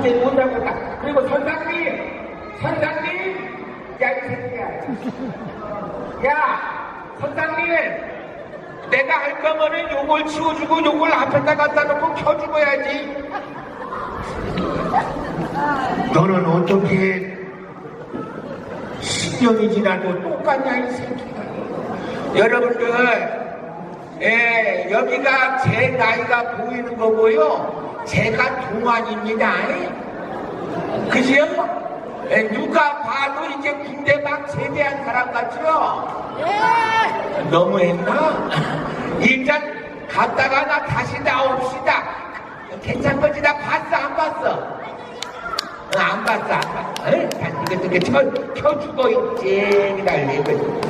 도저히 못 잡겠다. 그리고 선장님, 선장님, 야, 이 새끼야. 야, 선장님, 내가 할 거면은 요걸 치워주고 요걸 앞에다 갖다 놓고 켜주고 해야지. 너는 어떻게 10년이 지나도 똑같냐, 이 새끼야. 여러분들, 예, 여기가 제 나이가 보이는 거고요. 제가 동안입니다. 그지요? 예, 누가 봐도 이제 군대 막 제대한 사람 같죠? 너무했나? 일단 갔다가 나 다시 나옵시다. 괜찮 거지? 나 봤어, 안 봤어? 어, 안 봤어, 안 봤어. 응? 다시 이것저것 켜, 켜주고 있지. 기다리고.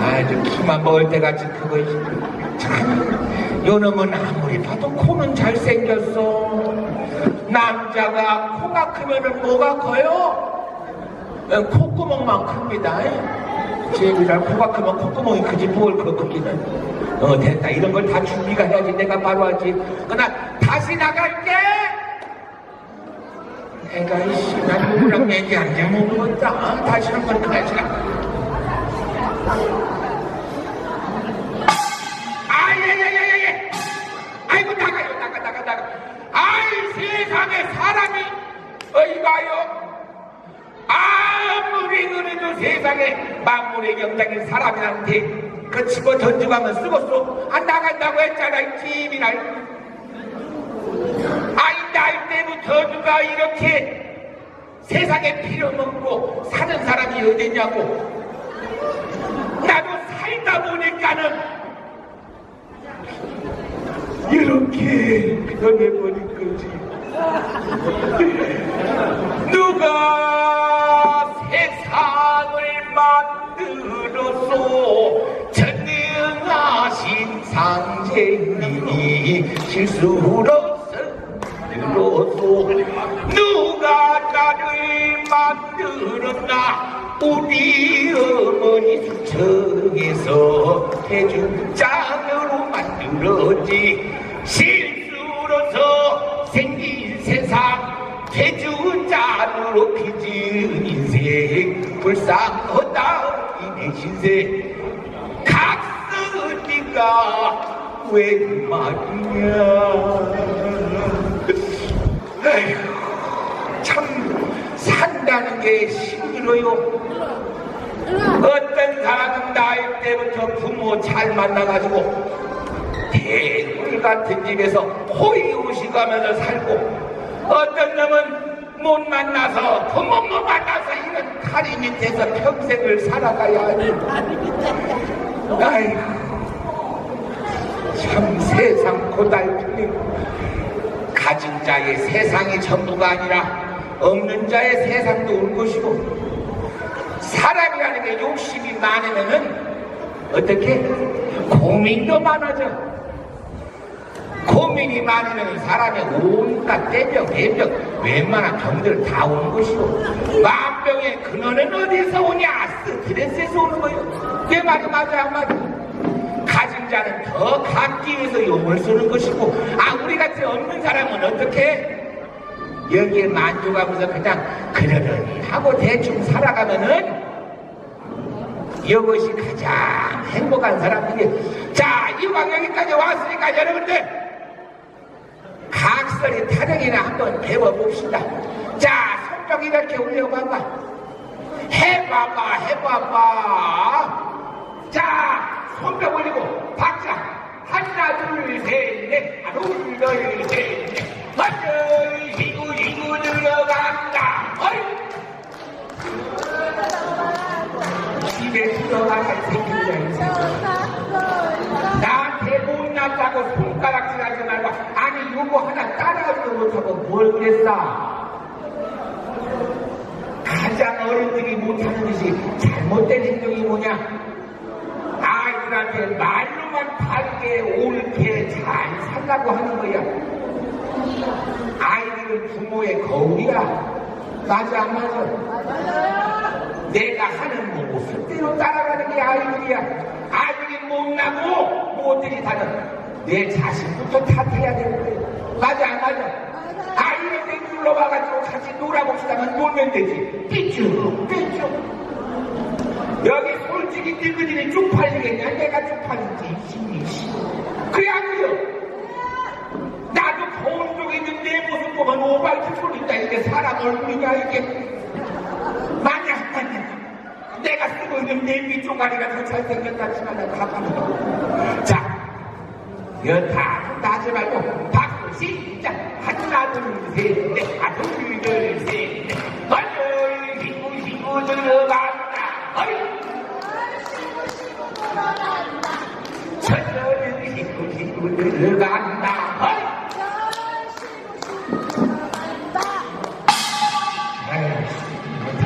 아주 키만 먹을 때 같이 크고 있지. 참, 요놈은 아무리 봐도 코는 잘생겼어. 남자가 코가 크면은 뭐가 커요? 어, 콧구멍만 큽니다. 제비랑 코가 크면 콧구멍이 크지 뭘그 크기는. 어 됐다 이런 걸 다 준비가 해야지 내가 바로 하지. 그러나 다시 나갈게. 내가 이씨 난 누구랑 얘기하는지 모르겠다. 다시 한번 가자. 어이가요. 아무리 그래도 세상에 만물의 영장인 사람한테 그 집어 던져가면 쓰고서 안 나간다고 했잖아 이 집이나 아이 날 때부터 누가 이렇게 세상에 빌어먹고 사는 사람이 어딨냐고. 나도 살다 보니까는 이렇게 변해버린 거지 이 실수로서 들었소 누가 나를 만들었나? 우리 어머니 수청에서 해중장으로 만들었지. 실수로서 생긴 세상 대주잔으로 빚은 인생. 불쌍하다 이내 신세. 각서니까 왜 말이냐 에휴 참 산다는 게 힘들어요. 어떤 사람은 나이 때부터 부모 잘 만나가지고 대물 같은 집에서 호의호식 하면서 살고 어떤 놈은 못 만나서 부모 못 만나서 이런 다리 밑에서 평생을 살아가야 하니. 아이고 참 세상 고달프네 가진 자의 세상이 전부가 아니라 없는 자의 세상도 올 것이고 사람이라는 게 욕심이 많으면은 어떻게 고민도 많아져 고민이 많으면 사람의 온갖 대병, 웬만한 병들 다 오는 것이고 만병의 근원은 어디서 오냐? 스트레스에서 오는 거예요. 내 말이 맞아요, 안? 가진 자는 더 갖기 위해서 용을 쓰는 것이고 아 우리 같이 없는 사람은 어떻게? 여기에 만족하면서 그냥 그러려니 하고 대충 살아가면은 이것이 가장 행복한 사람들이. 자 이왕 여기까지 왔으니까 여러분들 각설이 타령이나 한번 배워봅시다. 자 손쪽 이렇게 올려봐봐. 해봐봐 해봐봐. 자 손뼉 올리고 박자 하나 둘셋넷. 하나 둘셋넷 먼저 지구 지구 들어간다. 어이! 집에 들어가야 생긴다 나한테 못났다고 손가락질 하지 말고 아니 요거 하나 따라하지도 못하고 뭘 그랬어? 가장 어른들이 못하는 것이 잘못된 행동이 뭐냐 아이들한테 말로만 바르게 옳게 잘 살라고 하는 거야 아이들은 부모의 거울이야 맞아 안 맞아 내가 하는 모습대로 따라가는 게 아이들이야. 아이들이 못나고 모들이 다는 내 자신부터 탓해야 되는 거야. 맞아, 안 맞아? 아이를 생기고 불러와가지고 같이 놀아봅시다만 놀면 되지. 삐쭉, 삐쭉. 여기 솔직히 늙은이들이 쪽 팔리겠냐? 내가 쪽팔리지, 이씨. 그래, 아니요. 나도 거울 쪽에 있는 내 모습 보면 오발트 소린다. 이게 사람 얼굴이냐, 이게. 만약, 만약. 내가 쓰고 있는 냄비 쪼가리가 더 잘생겼다 치면 내가 가봐도. 자, 여타 나지 말고 박수 시작 하나 둘셋넷 하나 둘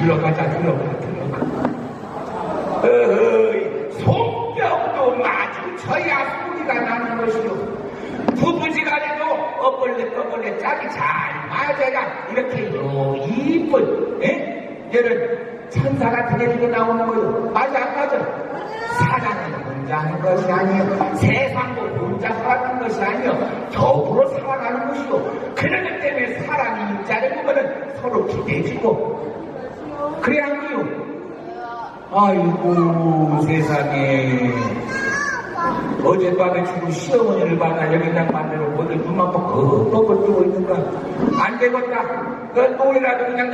들어가자 들어가 들어가 어이, 손뼉도 마주쳐야 소리가 나는 것이요. 부부지간에도 엇벌레 떠벌레 짝이 잘 맞아야 이렇게 요 이쁜 에? 얘는 천사 같은 애들이 나오는 거요. 맞아 안 맞아? 사랑은 혼자 하는 것이 아니요. 세상도 혼자 살아가는 것이 아니요. 더불어 살아가는 것이요. 그러기 때문에 사람이 입자를 보면은 서로 기대해주고 그래 아니요. 아이고 세상에. 어젯밤에 죽은 시어머니를 만나 여기 그냥 만나놓고 눈만 뻑뻑뻑 뜨고 있는 거야. 안 되겠다. 그 노래라도 그냥